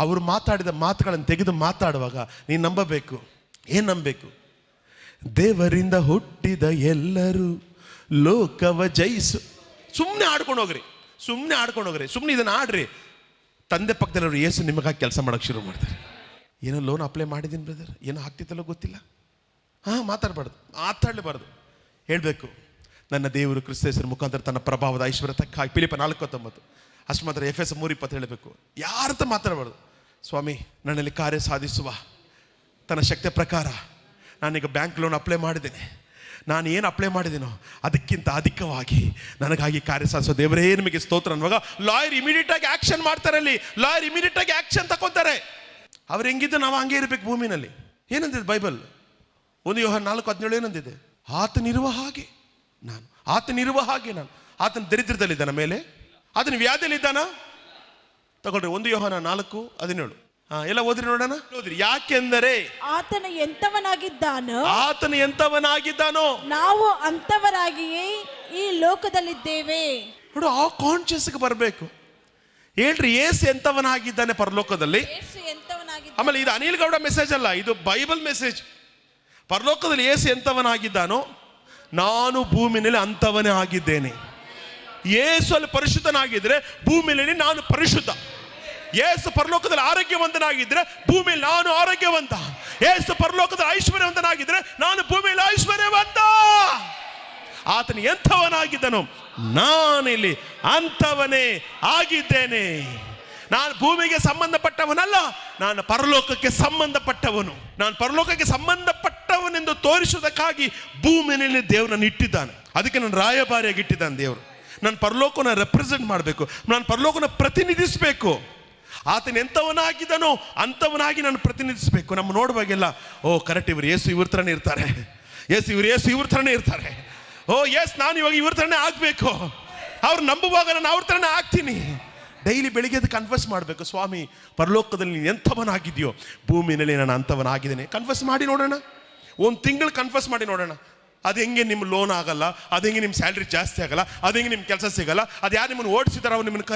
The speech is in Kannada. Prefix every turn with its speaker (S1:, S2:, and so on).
S1: ಅವರು ಮಾತಾಡಿದ ಮಾತುಗಳನ್ನು ತೆಗೆದು ಮಾತಾಡುವಾಗ, ನೀನು ನಂಬಬೇಕು. ಏನು ನಂಬಬೇಕು? ದೇವರಿಂದ ಹುಟ್ಟಿದ ಎಲ್ಲರೂ ಲೋಕವ ಜಯಿಸು. ಸುಮ್ಮನೆ ಆಡ್ಕೊಂಡು ಹೋಗ್ರಿ. ಸುಮ್ಮನೆ ಆಡ್ಕೊಂಡು ಹೋಗ್ರಿ. ಸುಮ್ಮನೆ ಇದನ್ನು ಆಡ್ರಿ. ತಂದೆ ಪಕ್ಕದಲ್ಲವರು ಏಸು ನಿಮಗಾಗಿ ಕೆಲಸ ಮಾಡೋಕೆ ಶುರು ಮಾಡ್ತಾರೆ. ಏನೋ ಲೋನ್ ಅಪ್ಲೈ ಮಾಡಿದ್ದೀನಿ ಬ್ರದರ್ ಏನೋ ಆಗ್ತಿತ್ತಲ್ಲೋ ಗೊತ್ತಿಲ್ಲ. ಹಾಂ, ಮಾತಾಡಬಾರ್ದು. ಮಾತಾಡಲೇಬಾರ್ದು ಹೇಳಬೇಕು. ನನ್ನ ದೇವರು ಕ್ರಿಸ್ತೇಶ್ವರ ಮುಖಾಂತರ ತನ್ನ ಪ್ರಭಾವದ ಐಶ್ವರ್ಯ ತಕ್ಕಾಗಿ ಪಿಲಿಪ ನಾಲ್ಕು ಹತ್ತೊಂಬತ್ತು ಅಷ್ಟು ಮಾತ್ರ ಎಫ್ ಎಸ್ ಮೂರು ಇಪ್ಪತ್ತು ಹೇಳಬೇಕು. ಯಾರತ್ತ ಮಾತಾಡಬಾರ್ದು? ಸ್ವಾಮಿ, ನನ್ನಲ್ಲಿ ಕಾರ್ಯ ಸಾಧಿಸುವ ತನ್ನ ಶಕ್ತಿಯ ಪ್ರಕಾರ ನಾನೀಗ ಬ್ಯಾಂಕ್ ಲೋನ್ ಅಪ್ಲೈ ಮಾಡಿದ್ದೇನೆ. ನಾನು ಏನು ಅಪ್ಲೈ ಮಾಡಿದ್ದೀನೋ ಅದಕ್ಕಿಂತ ಅಧಿಕವಾಗಿ ನನಗಾಗಿ ಕಾರ್ಯ ಸಾಧಿಸೋ ದೇವರೇ, ನಿಮಗೆ ಸ್ತೋತ್ರ. ಅನ್ನುವಾಗ ಲಾಯರ್ ಇಮಿಡಿಯೇಟಾಗಿ ಆ್ಯಕ್ಷನ್ ಮಾಡ್ತಾರೆ ಅಲ್ಲಿ. ಲಾಯರ್ ಇಮಿಡಿಯೇಟಾಗಿ ಆ್ಯಕ್ಷನ್ ತಗೊಂತಾರೆ ಅವ್ರು ಹೆಂಗಿದ್ದು ನಾವು ಹಂಗೆ ಇರಬೇಕು ಭೂಮಿನಲ್ಲಿ. ಏನಂದಿದೆ ಬೈಬಲ್ ಒಂದು ಯೋಹ ನಾಲ್ಕು ಹದಿನೇಳು ಏನಂದಿದೆ? ಆತನಿರುವ ಹಾಗೆ ನಾನು ಆತನಿರುವ ಹಾಗೆ ನಾನು. ಆತನ ದರಿದ್ರದಲ್ಲಿದ್ದಾನ ಮೇಲೆ. ಆತನ ವ್ಯಾಧಿಯಲ್ಲಿದ್ದಾನ? ತಗೊಳ್ರಿ ಒಂದು ಯೋಹನ ನಾಲ್ಕು ಹದಿನೇಳು. ಹಾ ಎಲ್ಲ ಓದ್ರಿ ನೋಡೋಣ. ಓದ್ರಿ ಯಾಕೆಂದರೆ
S2: ಆತನು ಎಂತವನಾಗಿದ್ದಾನೋ
S1: ಆತನು ಎಂತವನಾಗಿದ್ದಾನೋ
S2: ನಾವು ಅಂತವರಾಗಿಯೇ ಈ ಲೋಕದಲ್ಲಿದ್ದೇವೆ.
S1: ನೋಡು ಆ ಕಾನ್ಶಿಯಸ್ಗೆ ಬರಬೇಕು. ಹೇಳ್ರಿ ಏಸು ಎಂತವನಾಗಿದ್ದಾನೆ ಪರಲೋಕದಲ್ಲಿ? ಆಮೇಲೆ ಇದು ಅನಿಲ್ ಗೌಡ ಮೆಸೇಜ್ ಅಲ್ಲ ಇದು ಬೈಬಲ್ ಮೆಸೇಜ್ ಪರಲೋಕದಲ್ಲಿ ಏಸು ಎಂತವನಾಗಿದ್ದಾನೋ ನಾನು ಭೂಮಿನಲ್ಲಿ ಅಂತವನೇ ಆಗಿದ್ದೇನೆ. ಏಸು ಅಲ್ಲಿ ಭೂಮಿಯಲ್ಲಿ ನಾನು ಪರಿಶುದ್ಧ. ಏಸು ಪರಲೋಕದಲ್ಲಿ ಆರೋಗ್ಯವಂತನಾಗಿದ್ರೆ ಭೂಮಿಯಲ್ಲಿ ನಾನು ಆರೋಗ್ಯವಂತ. ಏಸು ಪರಲೋಕದಲ್ಲಿ ಐಶ್ವರ್ಯವಂತನಾಗಿದ್ರೆ ನಾನು ಭೂಮಿಯಲ್ಲಿ ಐಶ್ವರ್ಯವಂತ. ಆತನು ಎಂಥವನಾಗಿದ್ದನು ನಾನಿಲ್ಲಿ ಅಂಥವನೇ ಆಗಿದ್ದೇನೆ. ನಾನು ಭೂಮಿಗೆ ಸಂಬಂಧಪಟ್ಟವನಲ್ಲ, ನಾನು ಪರಲೋಕಕ್ಕೆ ಸಂಬಂಧಪಟ್ಟವನು. ನಾನು ಪರಲೋಕಕ್ಕೆ ಸಂಬಂಧಪಟ್ಟವನೆಂದು ತೋರಿಸುವುದಕ್ಕಾಗಿ ಭೂಮಿಯಲ್ಲಿ ದೇವರನ್ನು ಇಟ್ಟಿದ್ದಾನೆ. ಅದಕ್ಕೆ ನಾನು ರಾಯಭಾರಿಯಾಗಿ ಇಟ್ಟಿದ್ದಾನೆ ದೇವರು. ನಾನು ಪರಲೋಕನ ರೆಪ್ರೆಸೆಂಟ್ ಮಾಡಬೇಕು. ನಾನು ಪರಲೋಕನ ಪ್ರತಿನಿಧಿಸಬೇಕು. ಆತನ ಎಂಥವನಾಗಿದ್ದಾನೋ ಅಂಥವನಾಗಿ ನಾನು ಪ್ರತಿನಿಧಿಸಬೇಕು. ನಮ್ಮ ನೋಡುವಾಗೆಲ್ಲ, ಓ ಕರೆಕ್ಟ್ ಇವರು. ಏಸು ಇವ್ರ ಥರನೇ ಇರ್ತಾರೆ. ಎಸ್ ಇವ್ರು, ಏಸು ಇವ್ರ ಥರನೇ ಇರ್ತಾರೆ. ಓ ಎಸ್ ನಾನು ಇವಾಗ ಇವ್ರ ಥರನೇ ಆಗಬೇಕು. ಅವ್ರು ನಂಬುವಾಗ ನಾನು ಅವ್ರ ಥರನೇ ಆಗ್ತೀನಿ. ಡೈಲಿ ಬೆಳಿಗ್ಗೆ ಅದು ಕನ್ಫರ್ಸ್ ಮಾಡಬೇಕು. ಸ್ವಾಮಿ, ಪರಲೋಕದಲ್ಲಿ ನೀನು ಎಂಥವನಾಗಿದೆಯೋ ಭೂಮಿನಲ್ಲಿ ನಾನು ಅಂಥವನಾಗಿದ್ದೇನೆ. ಕನ್ಫರ್ಸ್ ಮಾಡಿ ನೋಡೋಣ. ಒಂದು ತಿಂಗಳು ಕನ್ಫರ್ಸ್ ಮಾಡಿ ನೋಡೋಣ. ಅದು ಹೆಂಗೆ ನಿಮ್ಮ ಲೋನ್ ಆಗಲ್ಲ? ಅದು ಹೆಂಗೆ ನಿಮ್ಮ ಸ್ಯಾಲ್ರಿ ಜಾಸ್ತಿ ಆಗಲ್ಲ? ಅದು ಹೆಂಗೆ ನಿಮ್ಮ ಕೆಲಸ ಸಿಗಲ್ಲ? ಅದು ಯಾರು ನಿಮ್ಮನ್ನು ಅವ ನಿಮ್ಮನ್ನು